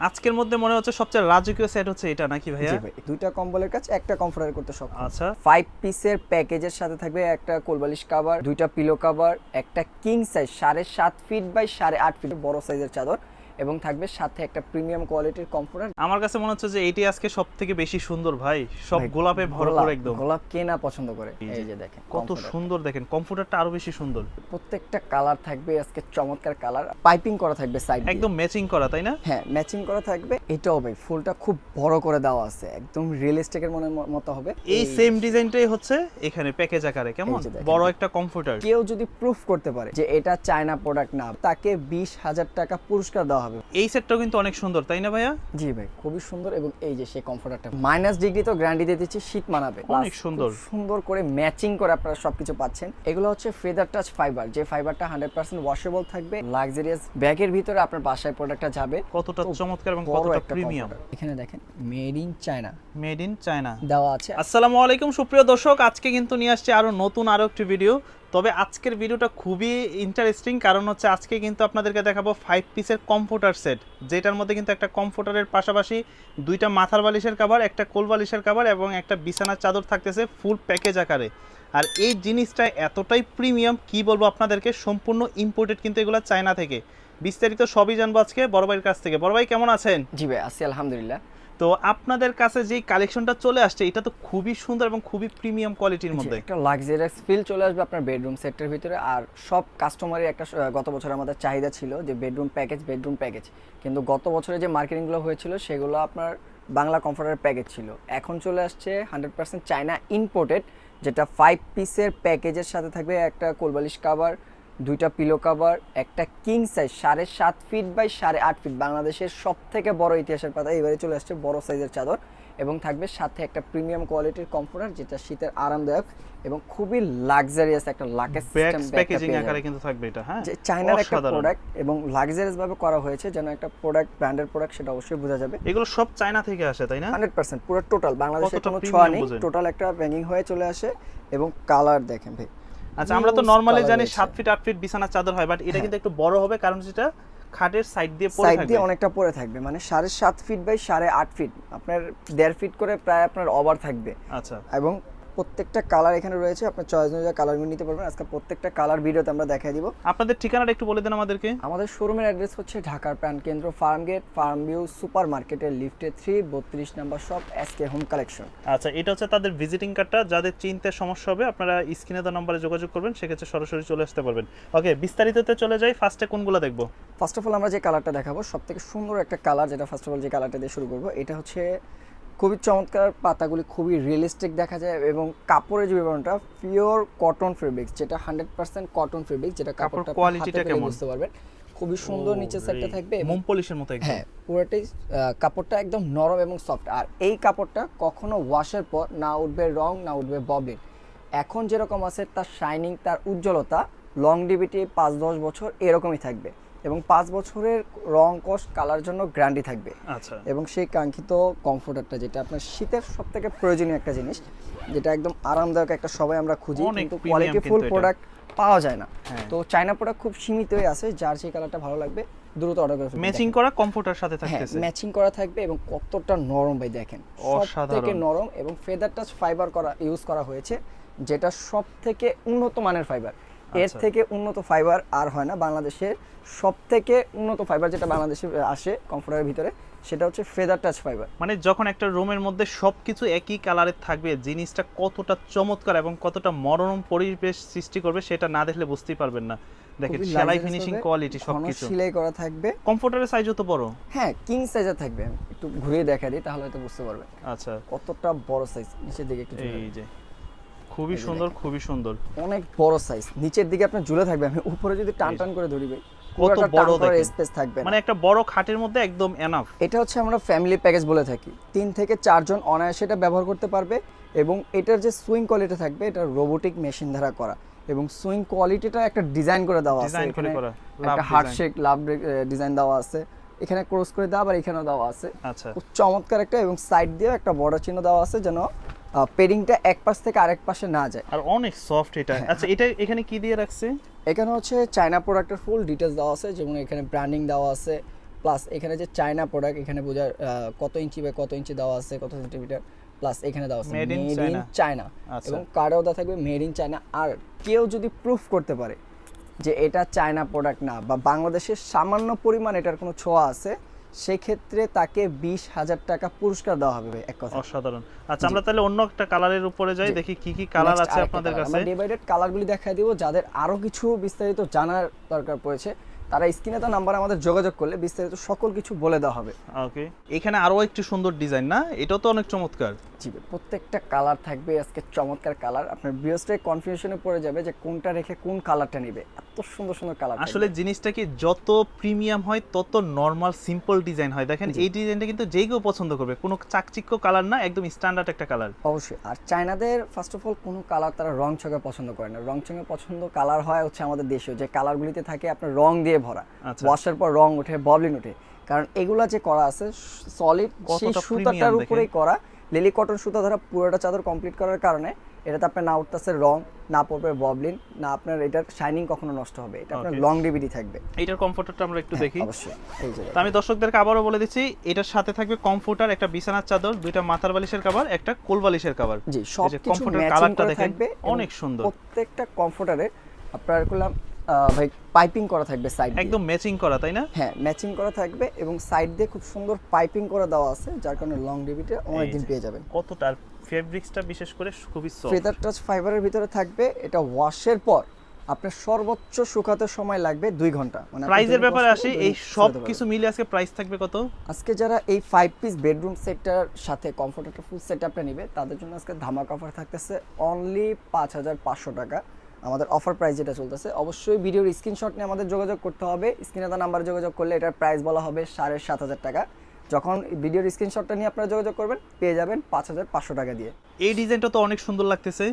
আজকের মধ্যে মনে হচ্ছে সবচেয়ে রাজকীয় সেট হচ্ছে এটা নাকি ভাইয়া? জি ভাই দুইটা কম্বলের কাছে একটা কমফোর্টার করতে সব আচ্ছা। ফাইভ পিসের প্যাকেজের সাথে থাকবে একটা কোলবালিশ কাভার দুইটা পিলো কভার একটা কিং সাইজ সাড়ে সাত ফিট বাই সাড়ে আট ফিট বড় সাইজের চাদর। এবং থাকবে সাথে একটা প্রিমিয়াম কোয়ালিটির কমফোর্টার আমার কাছে মনে হচ্ছে যে এটি আজকে সব থেকে বেশি সুন্দর ভাই। সব গোলাপে ভরপুর একদম। গোলাপ কে না পছন্দ করে? এই যে, দেখেন কত সুন্দর দেখেন কমফোর্টারটা আরও বেশি সুন্দর। প্রত্যেকটা কালার থাকবে আজকে চমৎকার কালার পাইপিং করা থাকবে সাইড একদম ম্যাচিং করা তাই না? হ্যাঁ ম্যাচিং করা থাকবে। এটাও ভাই ফুলটা খুব বড় করে দেওয়া আছে। একদম রিয়েলিস্টিকের মনে মতো হবে। এই সেম ডিজাইনটাই হচ্ছে এখানে প্যাকেজ আকারে কেমন। বড় একটা কমফোর্টার কেউ যদি প্রুফ করতে পারে যে এটা চায়না প্রোডাক্ট না তাকে বিশ হাজার টাকা পুরস্কার দেওয়া হবে। এই সেটটাও কিন্তু অনেক সুন্দর তাই না ভাইয়া? জি ভাই খুবই সুন্দর এবং এই যে সেই কমফোর্টারটা মাইনাস ডিগ্রি তো গ্যারান্টি দিয়ে দিচ্ছি শীত মানাবে। অনেক সুন্দর। সুন্দর করে ম্যাচিং করে আপনারা সবকিছু পাচ্ছেন। এগুলো হচ্ছে ফেদার টাচ ফাইবার যে ফাইবারটা হান্ড্রেড পার্সেন্ট ওয়াশেবল থাকবে লাক্সারিয়াস ব্যাগের ভিতরে আপনার বাসায় প্রোডাক্টটা যাবে। কতটা চমৎকার এবং কতটা প্রিমিয়াম এখানে দেখেন made in China made in China দেওয়া আছে। আসসালামু আলাইকুম সুপ্রিয় দর্শক আজকে কিন্তু নিয়ে আসছে আরও নতুন আরও একটি ভিডিও তবে আজকের ভিডিওটা খুবই ইন্টারেস্টিং কারণ হচ্ছে আজকে কিন্তু আপনাদেরকে দেখাবো ফাইভ পিসের কমফোর্টার সেট যেটার মধ্যে কিন্তু একটা কমফোর্টারের পাশাপাশি দুইটা মাথার বালিশের কাভার একটা কোল বালিশের কাভার এবং একটা বিছানার চাদর থাকতেছে ফুল প্যাকেজ আকারে। আর এই জিনিসটা এতটাই প্রিমিয়াম কি বলব আপনাদেরকে, সম্পূর্ণ ইম্পোর্টেড কিন্তু এগুলো চায়না থেকে। বিস্তারিত সবই জানব আজকে বড় ভাইয়ের কাছ থেকে। বড় ভাই, কেমন আছেন? জি ভাই, আছি আলহামদুলিল্লাহ। তো আপনাদের কাছে যে কালেকশনটা চলে আসছে এটা তো খুবই সুন্দর এবং খুবই প্রিমিয়াম কোয়ালিটির মধ্যে। একটা লাক্সারিয়াস ফিল চলে আসবে আপনার বেডরুম সেটের ভিতরে। আর সব কাস্টমারের একটা গত বছর আমাদের চাহিদা ছিল যে বেডরুম প্যাকেজ বেডরুম প্যাকেজ কিন্তু গত বছরে যে মার্কেটিংগুলো হয়েছিল সেগুলো আপনার বাংলা কমফোর্টের প্যাকেজ ছিল। এখন চলে আসছে হান্ড্রেড পার্সেন্ট চায়না ইম্পোর্টেড যেটা ফাইভ পিসের প্যাকেজের সাথে থাকবে একটা কোলবালিশ কাভার দুইটা পিলো কাভার একটা কিং সাইজ সাড়ে সাত ফিট বাই সাড়ে আট ফিট বাংলাদেশের সব থেকে বড় ইতিহাসের পাতা। এবারে চলে আসছে বড় সাইজের চাদর এবং থাকবে সাথে একটা প্রিমিয়াম কোয়ালিটির কমফোর্টার যেটা শীতের আরামদায়ক এবং খুবই লাক্সারিয়াস একটা লাকেজ ব্যাগস প্যাকেজিং আকারে কিন্তু থাকবে এটা হ্যাঁ? যে চায়নার একটা প্রোডাক্ট এবং লাক্সারিয়াস ভাবে করা হয়েছে যেন একটা প্রোডাক্ট ব্র্যান্ডের প্রোডাক্ট সেটা অবশ্যই বোঝা যাবে। এগুলো সব চায়না থেকে আসে তাই না? হান্ড্রেড পার্সেন্ট পুরো টোটাল বাংলাদেশে কোনো ছোঁয়া নেই টোটাল একটা ব্যাঙ্গিং হয়ে চলে আসে এবং কালার দেখেন ভাই। আচ্ছা আমরা তো নরমালি জানি রয়েছে। সাত ফিট 8 ফিট বিছানার চাদর হয় বাট এটা কিন্তু একটু বড় হবে কারণ যেটা খাটের সাইড দিয়ে পড়ে সাইড থাকবে। দিয়ে অনেকটা পড়ে থাকবে মানে সাড়ে সাত ফিট বাই সাড়ে আট ফিট আপনার 1.5 ফিট করে প্রায় আপনার ওভার থাকবে। আচ্ছা। এবং প্রত্যেকটা কালার এখানে রয়েছে আপনার চয়েস অনুযায়ী কালারগুলো নিতে পারবেন। আজকে প্রত্যেকটা কালার ভিডিওতে আমরা দেখাই দিব। আপনাদের ঠিকানাটা একটু বলে দেন আমাদেরকে। আমাদের শোরুমের অ্যাড্রেস হচ্ছে ঢাকার প্রাণ কেন্দ্র farm gate farm view super মার্কেটের লিফটে থ্রি বত্রিশ number shop S K home collection আচ্ছা এটা হচ্ছে তাদের ভিজিটিং কার্ডটা যাদের চিনতে সমস্যা হবে আপনারা স্ক্রিনে দেওয়া নম্বরে যোগাযোগ করবেন সেক্ষেত্রে সরাসরি চলে আসতে পারবেন। ওকে বিস্তারিততে চলে যাই ফার্স্টে কোনগুলো দেখব? ফার্স্ট অফ অল আমরা যে কালারটা দেখাবো সব থেকে সুন্দর একটা কালার যেটা ফার্স্ট অফ অল যে কালারটা দিয়ে শুরু করব এটা হচ্ছে খুবই চমৎকার পাতাগুলি খুবই রিয়েলিস্টিক দেখা যায় এবং কাপড়ের যে বিবরণটা পিওর কটন ফেব্রিক্স যেটা হান্ড্রেড পার্সেন্ট কটন ফেব্রিক যেটা কাপড়টা quality হাতে টা পেলে কেমন? বুঝতে পারবেন। খুবই সুন্দর নিচের সাইডটা থাকবে এবং মোম পলিশের মতো একদম। হ্যাঁ পুরোটাই কাপড়টা একদম নরম এবং সফট আর এই কাপড়টা কখনো ওয়াশের পর না উঠবে রং না উঠবে ববলিন এখন যেরকম আছে তার শাইনিং তার উজ্জ্বলতা লং ডিভিটি পাঁচ দশ বছর এরকমই থাকবে। এবং পাঁচ বছরের রং কস কালার জন্য গ্যারান্টি থাকবে। আচ্ছা। এবং সেই কাঙ্ক্ষিত কমফোর্টারটা যেটা আপনার শীতের সব থেকে প্রয়োজনীয় একটা জিনিস যেটা একদম আরামদায়ক একটা সবাই আমরা খুঁজি কিন্তু কোয়ালিটি ফুল প্রোডাক্ট পাওয়া যায় না। হ্যাঁ। তো চায়না প্রোডাক্ট খুব সীমিতই আছে যার সেই কালারটা ভালো লাগবে দ্রুত অর্ডার করে ম্যাচিং করা কমফোর্টার সাথে হ্যাঁ থাকতেছে। ম্যাচিং করা থাকবে এবং কতটা নরম ভাই দেখেন সব থেকে নরম এবং ফেদার টাচ ফাইবার করা ইউজ করা হয়েছে যেটা সব থেকে উন্নত মানের ফাইবার এর আচ্ছা। থেকে উন্নত ফাইবার আর হয় না। বাংলাদেশের সব থেকে উন্নত ফাইবার যেটা বাংলাদেশে আসে কমফোর্টের ভিতরে সেটা হচ্ছে ফেদার টাচ ফাইবার মানে যখন একটা রুমের মধ্যে সবকিছু একই কালারের থাকবে জিনিসটা কতটা চমৎকার এবং কতটা মনোরম পরিবেশ সৃষ্টি করবে সেটা না দেখলে বুঝতেই পারবেন না। দেখেন সেলাই ফিনিশিং কোয়ালিটি সবকিছু। সেলাই করা থাকবে। কমফোর্টারের সাইজও তো বড়। হ্যাঁ কিং সাইজের থাকবে। একটু ঘুরিয়ে দেখা দিই তাহলে হয়তো বুঝতে পারবেন। আচ্ছা। কতটা বড় সাইজ নিচের দিকে একটু এই যে। খুবই সুন্দর খুবই সুন্দর। অনেক বড় সাইজ নিচের দিকে আপনার ঝুলে থাকবে আমি উপরে যদি টান টান করে ধরি ভাই টান বড়। স্পেস থাকবে মানে একটা বড় খাটের মধ্যে একদম এনাফ এটা হচ্ছে আমরা ফ্যামিলি প্যাকেজ বলে থাকি। তিন থেকে চারজন অনায়াসে এটা ব্যবহার করতে পারবে এবং এটার যে সুইং কোয়ালিটি থাকবে এটা রোবোটিক মেশিন দ্বারা করা। এবং সুইং কোয়ালিটিটা একটা ডিজাইন করে দেওয়া আছে। একটা হার্ট শেক লাভ ডিজাইন দেওয়া আছে। এখানে ক্রস করে দেওয়া আবার এখানেও দেওয়া আছে। আচ্ছা। চমৎকার একটা এবং সাইড দিয়েও একটা বড় চিহ্ন দেওয়া আছে যেন পেডিংটা এক পাশ থেকে আরেক পাশে না যায় আর অনেক সফট এটা হ্যাঁ। আচ্ছা এটা এখানে কি দিয়ে রাখছে এখানে হচ্ছে চায়না প্রোডাক্টের ফুল ডিটেলস দেওয়া আছে যেমন এখানে ব্র্যান্ডিং দেওয়া আছে প্লাস এখানে যে চায়না প্রোডাক্ট এখানে বোঝার কত ইঞ্চি বা কত ইঞ্চি দেওয়া আছে কত সেন্টিমিটার প্লাস এখানে দেওয়া আছে মেড ইন। চায়না। এবং কার্ডেও দেওয়া থাকবে মেড ইন চায়না আর কেউ যদি প্রুফ করতে পারে যে এটা চায়না প্রোডাক্ট না বা বাংলাদেশের সামান্য পরিমাণ এটার কোনো ছোঁয়া আছে সেক্ষেত্রে তাকে বিশ হাজার টাকা পুরস্কার দেওয়া হবে এক কথা অসাধারণ। আচ্ছা আমরা তাহলে অন্য একটা কালারের উপরে যাই দেখি কি কি কালার আছে আপনাদের কাছে। ডিভাইডেড কালারগুলি দেখাই দিব যাদের আরও কিছু বিস্তারিত জানার দরকার পড়েছে। তারা স্ক্রিনে তো নাম্বার আমাদের যোগাযোগ করলে বিস্তারিত সকল কিছু বলে দেওয়া হবে। ওকে। এখানে আরও একটি সুন্দর ডিজাইন না? এটাও তো অনেক চমৎকার। জি প্রত্যেকটা কালার থাকবে আজকে চমৎকার কালার। আপনার বিয়সটাই কনফিউশনে পড়ে যাবে যে কোনটা রেখে কোন কালারটা নেবে। এত সুন্দর সুন্দর কালার আসলে জিনিসটা কি যত প্রিমিয়াম হয় তত নর্মাল সিম্পল ডিজাইন হয়। দেখেন এই ডিজাইনটা কিন্তু যে কেউ পছন্দ করবে। কোনো চাকচিক্য কালার না একদম স্ট্যান্ডার্ড একটা কালার। অবশ্যই। আর চায়নাদের ফার্স্ট অফ অল কোনো কালার তারা রং ছকে পছন্দ করে না। রং ছকে পছন্দ কালার হয় হচ্ছে আমাদের দেশীয়। যে কালারগুলিতে থাকে আপনার রং দিয়ে ভরা। আচ্ছা। ওয়াশের পর রং ওঠে ববলিন ওঠে। কারণ এগুলা যে করা আছে সলিড সেই সুতাটার উপরেই করা। লিলি কটন সুতা ধরা পুরোটা চাদর কমপ্লিট করার কারণে এটাতে আপনার না উঠতেছে রং না পড়বে ববলিন না আপনার এটার শাইনিং কখনো নষ্ট হবে। এটা আপনার লং ডিভিডি থাকবে। এইটার কমফোর্টারটা আমরা একটু দেখি। হ্যাঁ, অবশ্যই যে তো আমি দর্শকদেরকে আবারও বলে দিচ্ছি এটার সাথে থাকবে কমফোর্টার একটা বিছানার চাদর দুইটা মাথার বালিশের কভার একটা কোল বালিশের কভার জি সব কিছু ম্যাচিং কালারটা দেখেন, থাকবে অনেক সুন্দর। প্রত্যেকটা কমফোর্টারে আপনার করলাম ভাই পাইপিং করা থাকবে সাইড একদম ম্যাচিং করা তাই না? হ্যাঁ ম্যাচিং করা থাকবে এবং সাইড দিয়ে খুব সুন্দর পাইপিং করা দেওয়া আছে যার কারণে লং ডিভিটে অনেক দিন পেয়ে যাবেন। কতটা ফেব্রিক্সটা বিশেষ করে খুবই সফট ফেদার টাচ ফাইবারের ভিতরে থাকবে এটা ওয়াশের পর আপনার সর্বোচ্চ শুকাতে সময় লাগবে দুই ঘণ্টা। মানে প্রাইজের ব্যাপারে আসি এই সব কিছু মিলে আজকে প্রাইস থাকবে কত? আজকে যারা এই ফাইভ পিস বেডরুম সেটটার সাথে কমফোর্টের ফুল সেট আপটা নিবে তাদের জন্য আজকে ধামাক অফার থাকতেছে অনলি পাঁচ হাজার পাঁচশো টাকা। আমাদের অফার প্রাইস যেটা চলতেছে, অবশ্যই ভিডিওর স্ক্রিনশট নিয়ে আমাদের যোগাযোগ করতে হবে। স্ক্রিনে তার নাম্বারে যোগাযোগ করলে এটার প্রাইস বলা হবে সাড়ে সাত হাজার টাকা। যখন ভিডিওর স্ক্রিনশটটা নিয়ে আপনারা যোগাযোগ করবেন, পেয়ে যাবেন পাঁচ হাজার পাঁচশো টাকা দিয়ে। এই ডিজাইনটা তো অনেক সুন্দর লাগতেছে।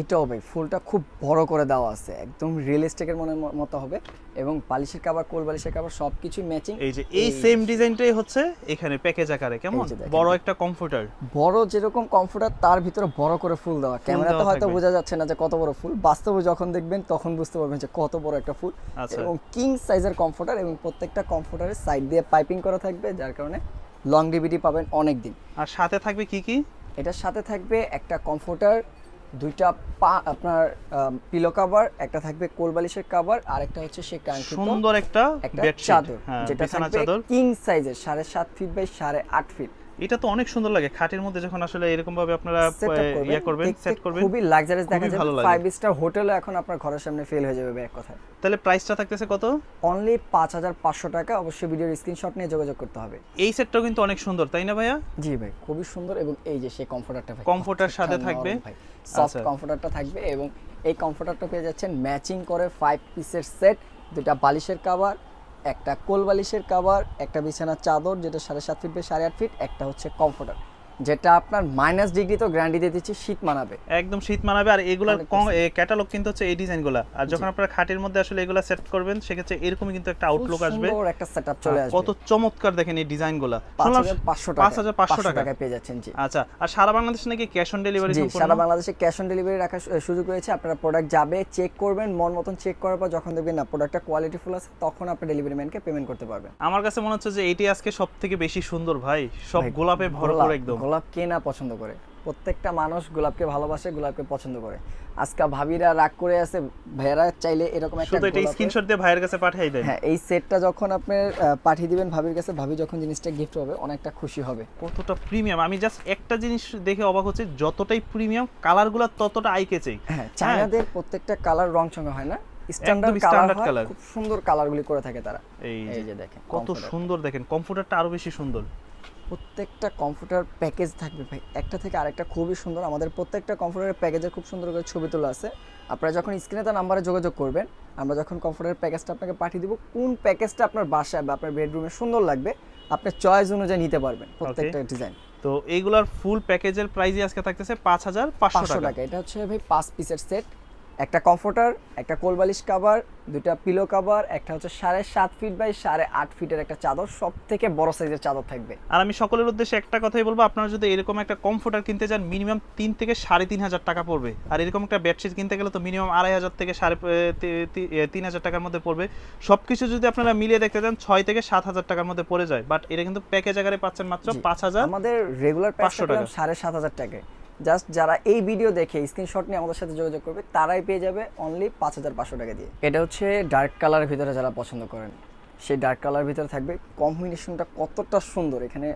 এটাও ভাই ফুলটা খুব বড় করে দেওয়া আছে। একদম রিয়েলিস্টিকের মনে মতো হবে। এবং বালিশের কাবার কোল বালিশের কাবার সব কিছুই ম্যাচিং এই যে এই সেম ডিজাইনটাই হচ্ছে এখানে প্যাকেজ আকারে কেমন। বড় একটা কমফোর্টার বড় যেরকম কমফোর্টার তার ভিতরে বড় করে ফুল দেওয়া। ক্যামেরাতে হয়তো বোঝা যাচ্ছে না যে কত বড় ফুল। বাস্তবে যখন দেখবেন তখন বুঝতে পারবেন যে কত বড় একটা ফুল। আচ্ছা। এবং কিং সাইজের কমফোর্টার এবং প্রত্যেকটা কমফোর্টারের সাইড দিয়ে পাইপিং করা থাকবে যার কারণে লং ডিভিডি পাবেন অনেক দিন আর সাথে থাকবে কি কি? এটার সাথে থাকবে একটা কমফোর্টার দুইটা পা আপনার পিলো কভার একটা থাকবে কোলবালিশের কভার আর একটা হচ্ছে সে কাঙ্ক্ষিত সুন্দর একটা একটা চাদর হ্যাঁ যেটা থাকবে কিং সাইজের সাড়ে সাত ফিট বাই সাড়ে আট ফিট এটা তো অনেক সুন্দর লাগে খাটের মধ্যে যখন আসলে এরকম ভাবে আপনারা ইয়ে করবেন সেট করবেন খুবই লাক্সারিয়াস দেখা যাবে। ফাইভ স্টার হোটেলে এখন আপনার ঘরের সামনে ফেল হয়ে যাবে এক কথায় তাহলে প্রাইসটা থাকতেছে কত অনলি পাঁচ হাজার পাঁচশো টাকা অবশ্যই ভিডিওর স্ক্রিনশট নিয়ে যোগাযোগ করতে হবে এই সেটটাও কিন্তু অনেক সুন্দর তাই না ভাইয়া জি ভাই খুবই সুন্দর এবং এই যে সেই কমফোর্টারটা ভাই Comforter সাথে থাকবে? সফট আচ্ছা। কমফোর্টারটা থাকবে এবং এই কমফোর্টারটা পেয়ে যাচ্ছেন ম্যাচিং করে ফাইভ পিসের সেট দুটা বালিশের কাভার একটা কোল বালিশের কাভার একটা বিছানার চাদর যেটা সাড়ে সাত ফিট বাই সাড়ে আট ফিট একটা হচ্ছে কমফোর্টার যেটা আপনার মাইনাস ডিগ্রি তো গ্যারান্টি দিয়ে দিচ্ছি শীত মানাবে। একদম শীত মানাবে আর এগুলার ক্যাটালগ কিন্তু হচ্ছে এই ডিজাইনগুলো আর যখন আপনারা খাটের মধ্যে আসলে এগুলা সেট করবেন সেক্ষেত্রে এরকমই কিন্তু একটা আউটলুক আসবে। সুন্দর একটা সেটআপ চলে আসবে। কত চমৎকার দেখেন এই ডিজাইনগুলো পাঁচ হাজার পাঁচশো টাকা পাঁচ হাজার পাঁচশো টাকা। টাকায় পেয়ে যাচ্ছেন জি। আচ্ছা আর সারা বাংলাদেশে নাকি ক্যাশ অন ডেলিভারি জি সারা বাংলাদেশে ক্যাশ অন ডেলিভারি রাখার সুযোগ রয়েছে। আপনারা প্রোডাক্ট যাবে চেক করবেন মন মতন চেক করার পর যখন দেখবেন না প্রোডাক্টটা কোয়ালিটি ফুল আছে তখন আপনি ডেলিভারি ম্যানকে পেমেন্ট করতে পারবেন। আমার কাছে মনে হচ্ছে যে এটি আজকে সব থেকে বেশি সুন্দর ভাই। সব গোলাপে ভরপুর একদম। গোলাপ কে না পছন্দ করে? প্রত্যেকটা মানুষ গোলাপকে ভালোবাসে গোলাপকে পছন্দ করে। আজকে ভাবিরা রাগ করে আছে ভাইয়ারা চাইলে এরকম একটা শুধু এটা স্ক্রিনশট দিয়ে ভাইয়ের কাছে পাঠিয়ে দেন। হ্যাঁ এই সেটটা যখন আপনি পাঠিয়ে দিবেন ভাবির কাছে ভাবি যখন জিনিসটা গিফট হবে অনেকটা খুশি হবে। কতটা প্রিমিয়াম আমি জাস্ট একটা জিনিস দেখে অবাক হচ্ছে যতটাই প্রিমিয়াম কালারগুলো ততটা আই কেচে হ্যাঁ চায়নাদের প্রত্যেকটা কালার রং সঙ্গে হয় না। স্ট্যান্ডার্ড একদম কালার হয়। খুব সুন্দর কালারগুলি করে থাকে তারা। এই যে দেখেন কত সুন্দর দেখেন কমফোর্টারটা আরও বেশি সুন্দর। প্রত্যেকটা কম্পিউটার প্যাকেজ থাকবে ভাই। একটা থেকে আরেকটা খুবই সুন্দর। আমাদের প্রত্যেকটা কম্পিউটারের প্যাকেজের খুব সুন্দর করে ছবি তোলা আছে। আপনারা যখন স্ক্রিনে তার নাম্বারে যোগাযোগ করবেন আমরা যখন কম্পিউটারের প্যাকেজটা আপনাকে পাঠিয়ে দিব কোন প্যাকেজটা আপনার বাসায় বা আপনার বেডরুমে সুন্দর লাগবে আপনার চয়েস অনুযায়ী নিতে পারবেন প্রত্যেকটা ডিজাইন তো এইগুলার ফুল প্যাকেজের প্রাইসই আজকে থাকতেছে পাঁচ হাজার পাঁচশো টাকা। এটা হচ্ছে ভাই পাঁচ পিসের সেট একটা কমফোর্টার একটা কোলবালিশ কাভার দুইটা পিলো কাভার একটা হচ্ছে সাড়ে সাত ফিট বাই সাড়ে আট ফিটের একটা চাদর সব থেকে বড় সাইজের চাদর থাকবে। আর আমি সকলের উদ্দেশ্যে একটা কথাই বলব আপনারা যদি এরকম একটা কমফোর্টার কিনতে চান মিনিমাম তিন থেকে সাড়ে তিন হাজার টাকা পড়বে। আর এরকম একটা বেডশিট কিনতে গেলে তো মিনিমাম আড়াই হাজার থেকে সাড়ে তিন হাজার টাকার মধ্যে পড়বে। সব কিছু যদি আপনারা মিলিয়ে দেখতে চান ছয় থেকে সাত হাজার টাকার মধ্যে পড়ে যায়। বাট এটা কিন্তু প্যাকেজ আকারে পাচ্ছেন মাত্র পাঁচ হাজার আমাদের রেগুলার পাঁচশো টাকা। সাড়ে সাত হাজার টাকায়। জাস্ট যারা এই ভিডিও দেখে স্ক্রিনশট নিয়ে আমাদের সাথে যোগাযোগ করবে তারাই পেয়ে যাবে অনলি পাঁচ হাজার পাঁচশো টাকা দিয়ে। এটা হচ্ছে ডার্ক কালারের ভিতরে যারা পছন্দ করেন সেই ডার্ক কালার ভিতরে থাকবে। কম্বিনেশনটা কতটা সুন্দর এখানে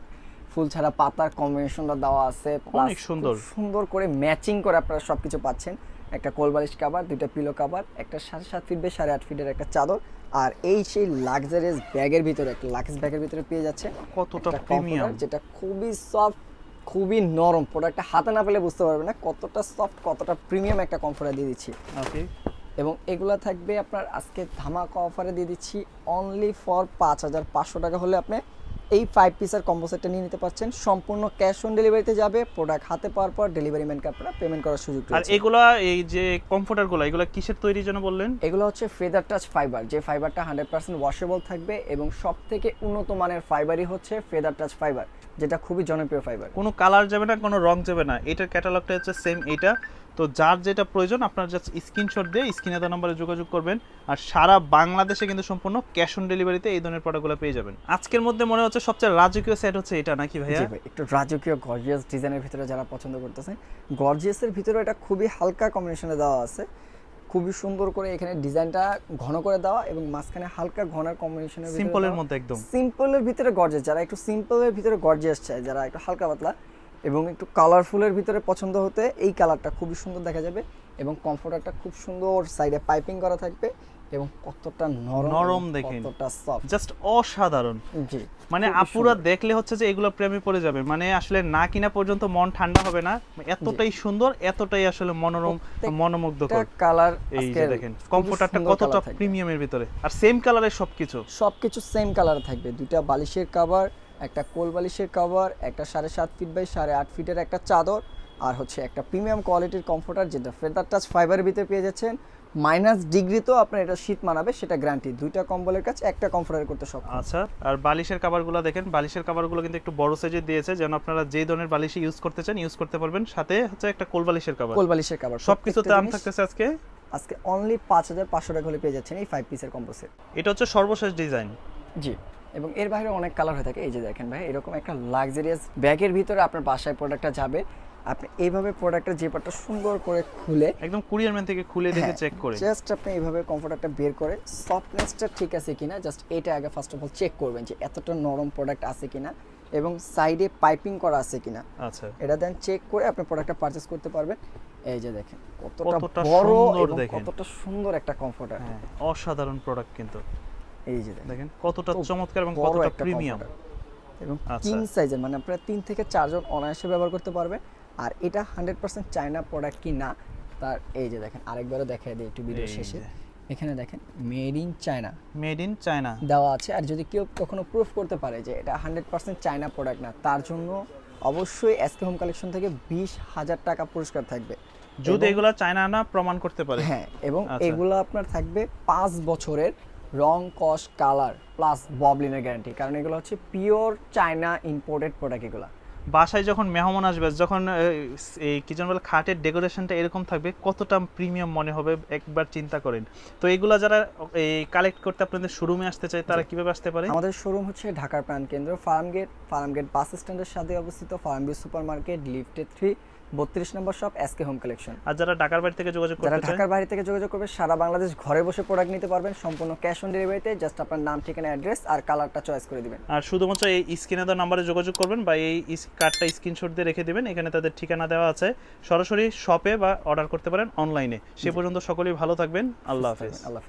ফুল ছাড়া পাতার কম্বিনেশনটা দেওয়া আছে অনেক সুন্দর। সুন্দর করে ম্যাচিং করে আপনারা সব কিছু পাচ্ছেন। একটা কোলবালিশ কাভার দুইটা পিলো কাভার একটা সাড়ে সাত ফিট বাই সাড়ে আট ফিটের একটা চাদর আর এই সেই লাক্সারিয়াস ব্যাগের ভিতরে একটা লাক্স ব্যাগের ভিতরে পেয়ে যাচ্ছে। কতটা প্রিমিয়াম যেটা খুবই সফট খুবই নরম প্রোডাক্টটা হাতে না পেলে বুঝতে পারবে না কতটা সফট কতটা প্রিমিয়াম একটা কমফোর্টার দিয়ে দিচ্ছি। ওকে এবং এগুলো থাকবে আপনার আজকে ধামাকা অফারে দিয়ে দিচ্ছি অনলি ফর পাঁচ হাজার পাঁচশো টাকা হলে আপনি এই ফাইভ পিসের কম্বো সেটটা নিয়ে নিতে পারছেন। সম্পূর্ণ ক্যাশ অন ডেলিভারিতে যাবে প্রোডাক্ট হাতে পাওয়ার পর ডেলিভারি ম্যানকে আপনারা পেমেন্ট করার সুযোগ আর এগুলা এই যে কমফোর্টারগুলো এগুলো কিসের তৈরি যেন বললেন? এগুলো হচ্ছে ফেদার টাচ ফাইবার যে ফাইবারটা হান্ড্রেড পার্সেন্ট ওয়াশেবল থাকবে এবং সব থেকে উন্নত মানের ফাইবারই হচ্ছে ফেদার টাচ ফাইবার যেটা খুবই জনপ্রিয় ফাইবার কোনো কালার যাবে না কোনো রং যাবে না। এটার ক্যাটালগটা হচ্ছে সেম এটা। তো যার যেটা প্রয়োজন আপনার জাস্ট স্ক্রিনশট দিয়ে স্ক্রিনে দেওয়া নম্বরে যোগাযোগ করবেন। আর সারা বাংলাদেশে কিন্তু সম্পূর্ণ ক্যাশ অন ডেলিভারিতে এই ধরনের প্রোডাক্টগুলো পেয়ে যাবেন। আজকের মধ্যে মনে হচ্ছে সবচেয়ে রাজকীয় সেট হচ্ছে এটা নাকি ভাইয়া? একটু রাজকীয় গর্জিয়াস ডিজাইনের ভিতরে যারা পছন্দ করতেছে গর্জিয়াসের ভিতরে এটা খুবই হালকা কম্বিনেশনে দেওয়া আছে। খুবই সুন্দর করে এখানে ডিজাইনটা ঘন করে দেওয়া এবং মাঝখানে হালকা ঘনার কম্বিনেশনের সিম্পলের মধ্যে একদম। সিম্পলের ভিতরে গর্জিয়াস যারা একটু সিম্পলের ভিতরে গর্জিয়াস চায় যারা একটু হালকা পাতলা এবং একটু কালারফুলের ভিতরে পছন্দ হতে এই কালারটা খুবই সুন্দর দেখা যাবে এবং কমফোর্টারটা খুব সুন্দর সাইডে পাইপিং করা থাকবে। এবং কতটা নরম নরম দেখেন। কতটা সফট জাস্ট অসাধারণ। জি মানে আপুরা দেখলে হচ্ছে যে এগুলো প্রেমে পড়ে যাবে। মানে আসলে না কিনা পর্যন্ত মন ঠান্ডা হবে না। এতটাই সুন্দর এতটাই আসলে মনোরম মনোমুগ্ধকর। কালার এই যে দেখেন কমফোর্টারটা কতটা প্রিমিয়ামের ভিতরে। আর সেম কালারের সবকিছু। সবকিছু সেম কালার থাকবে। দুইটা বালিশের কভার একটা কোল বালিশের কভার একটা সাড়ে সাত ফিট বাই সাড়ে আট ফিটের একটা চাদর আর হচ্ছে একটা প্রিমিয়াম কোয়ালিটির কমফোর্টার যেটা ফেদার টাচ ফাইবারের ভিতরে পেয়ে যাচ্ছেন। মাইনাস ডিগ্রিতেও আপনার এটা শীত মানাবে সেটা গ্যারান্টি দুইটা কম্বলের কাছে একটা কমফোর্টার করতে সক্ষম। আচ্ছা আর বালিশের কাভারগুলো দেখেন বালিশের কাভারগুলো কিন্তু একটু বড় সাইজের দিয়েছে যেন আপনারা যে ধরনের বালিশে ইউজ করতে চান ইউজ করতে পারবেন। সাথে হচ্ছে একটা কোল বালিশের কাভার কোল বালিশের কভার সবকিছু দাম থাকতেছে আজকে? আজকে অনলি পাঁচ হাজার পাঁচশো টাকা হলে পেয়ে যাচ্ছেন এই ফাইভ পিসের কম্বো সেট এটা হচ্ছে সর্বশেষ ডিজাইন জি এবং এর বাইরে অনেক কালার হয়ে থাকে। এই যে দেখেন ভাই এরকম একটা লাক্সারিয়াস ব্যাগের ভিতরে আপনার বাসায় প্রোডাক্টটা যাবে। আপনি এইভাবে প্রোডাক্টের জিপারটা সুন্দর করে খুলে একদম কুরিয়ার ম্যান থেকে খুলে দেখে চেক করে। জাস্ট আপনি এইভাবে কমফোর্টারটা বের করে সফটনেসটা ঠিক আছে কিনা জাস্ট এটা আগে ফার্স্ট অফ অল চেক করবেন যে এতটা নরম প্রোডাক্ট আছে কিনা এবং সাইডে পাইপিং করা আছে কিনা। আচ্ছা। এটা দেন চেক করে আপনি প্রোডাক্টটা পারচেজ করতে পারবেন। এই যে দেখেন কতটা বড় সুন্দর এবং দেখেন। কতটা সুন্দর একটা কমফোর্টার হ্যাঁ অসাধারণ প্রোডাক্ট কিন্তু। এই যে দেখেন কতটা চমৎকার এবং কতটা প্রিমিয়াম এবং আচ্ছা। কিং সাইজের মানে আপনারা তিন থেকে চারজন অনায়াসে ব্যবহার করতে পারবে আর এটা হান্ড্রেড পার্সেন্ট চায়না প্রোডাক্ট কি না তার এই যে দেখেন আরেকবারও দেখাই দিই একটু ভিডিও শেষে। এখানে দেখেন made in China made in China দেওয়া আছে আর যদি কেউ কখনো প্রুফ করতে পারে যে এটা হান্ড্রেড পার্সেন্ট চায়না প্রোডাক্ট না তার জন্য অবশ্যই এসকে হোম কালেকশন থেকে বিশ হাজার টাকা পুরস্কার থাকবে। যদি এগুলো চায়না না প্রমাণ করতে পারে। হ্যাঁ এবং আচ্ছা। এগুলো আপনার থাকবে পাঁচ বছরের রং কস কালার প্লাস ববলিনের গ্যারান্টি কারণ এগুলো হচ্ছে পিওর চায়না ইম্পোর্টেড প্রোডাক্ট এগুলো। বাসায় যখন মেহমান আসবে যখন এই কিচেন বলে খাটের ডেকোরেশনটা এরকম থাকবে কতটা প্রিমিয়াম মনে হবে একবার চিন্তা করেন। তো এগুলো যারা এই কালেক্ট করতে আপনাদের শোরুমে আসতে চায় তারা কীভাবে আসতে পারে? আমাদের শোরুম হচ্ছে ঢাকার প্রাণকেন্দ্র ফার্ম গেট বাস স্ট্যান্ডের সাথে অবস্থিত ফার্মবি সুপার মার্কেট লিফটে থ্রি বত্রিশ number shop SK home collection আর যারা ঢাকার বাড়ি থেকে যোগাযোগ যারা ঢাকার বাইরে থেকে যোগাযোগ করবে সারা বাংলাদেশ ঘরে বসে প্রোডাক্ট নিতে পারবেন সম্পূর্ণ ক্যাশ অন ডেলিভারিতে জাস্ট আপনার নাম ঠিকানা অ্যাড্রেস আর কালারটা চয়েস করে দিবেন। আর শুধুমাত্র এই স্ক্রিনে দেওয়া নাম্বারে যোগাযোগ করবেন বা এই কার্ডটা স্ক্রিনশট দিয়ে রেখে দিবেন এখানে তাদের ঠিকানা দেওয়া আছে। সরাসরি শপে বা অর্ডার করতে পারেন অনলাইনে সে পর্যন্ত সকলেই ভালো থাকবেন আল্লাহ হাফেজ। আল্লাহ হাফেজ।